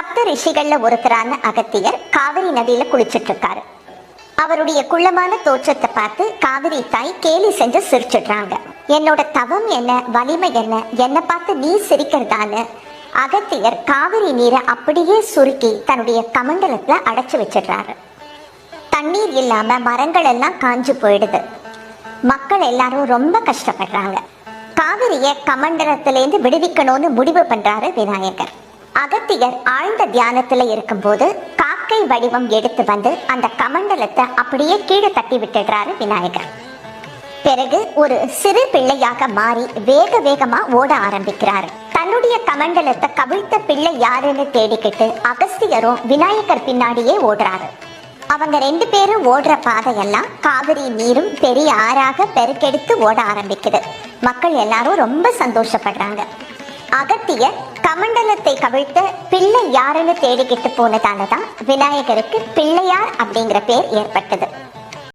சப்த ரிஷிகள்ல ஒருத்தரான அகத்தியர் காவிரி நதியில குளிச்சிட்டு இருக்காரு அவருடைய குள்ளமான தோற்றத்தை பார்த்து காவிரி தாய் கேலி செஞ்சு சிரிச்சிடுறாங்க. என்னோட தவம் என்ன? வலிமை என்ன? என்னை பார்த்து நீ சிரிக்கிறதான்னு அகத்தியர் காவிரி நீரை அப்படியே சுருக்கி தன்னுடைய கமண்டலத்துல அடைச்சு வச்சிடுறாரு. தண்ணீர் இல்லாம மரங்கள் எல்லாம் காஞ்சு போயிடுது. மக்கள் எல்லாரும் ரொம்ப கஷ்டப்படுறாங்க. காவிரியை கமண்டலத்திலேருந்து விடுவிக்கணும்னு முடிவு பண்றாரு விநாயகர். அகத்தியர் ஆழ்ந்த தியானத்துல இருக்கும்போது காக்கை வடிவம் எடுத்து வந்து அந்த கமண்டலத்தை அப்படியே கீழே தட்டி விட்டுடுறாரு விநாயகர். பிறகு ஒரு சிறு பிள்ளையாக மாறி வேக வேகமா ஓட ஆரம்பிக்கிறாரு. தன்னுடைய கமண்டலத்தை கவிழ்த்த பிள்ளை யாருன்னு தேடிக்கிட்டு அகஸ்தியரும் விநாயகர் பின்னாடியே ஓடுறாரு. அவங்க ரெண்டு பேரும் ஓடுற பாதையெல்லாம் காவிரி நீரும் பெரிய ஆறாக பெருக்கெடுத்து ஓட ஆரம்பிக்குது. மக்கள் எல்லாரும் ரொம்ப சந்தோஷப்படுறாங்க. அகத்திய கமண்டலத்தை கவிழ்த்த பிள்ளை யாருன்னு தேடிக்கிட்டு போனதால தான் விநாயகருக்கு பிள்ளையார் அப்படிங்கிற பேர் ஏற்பட்டது.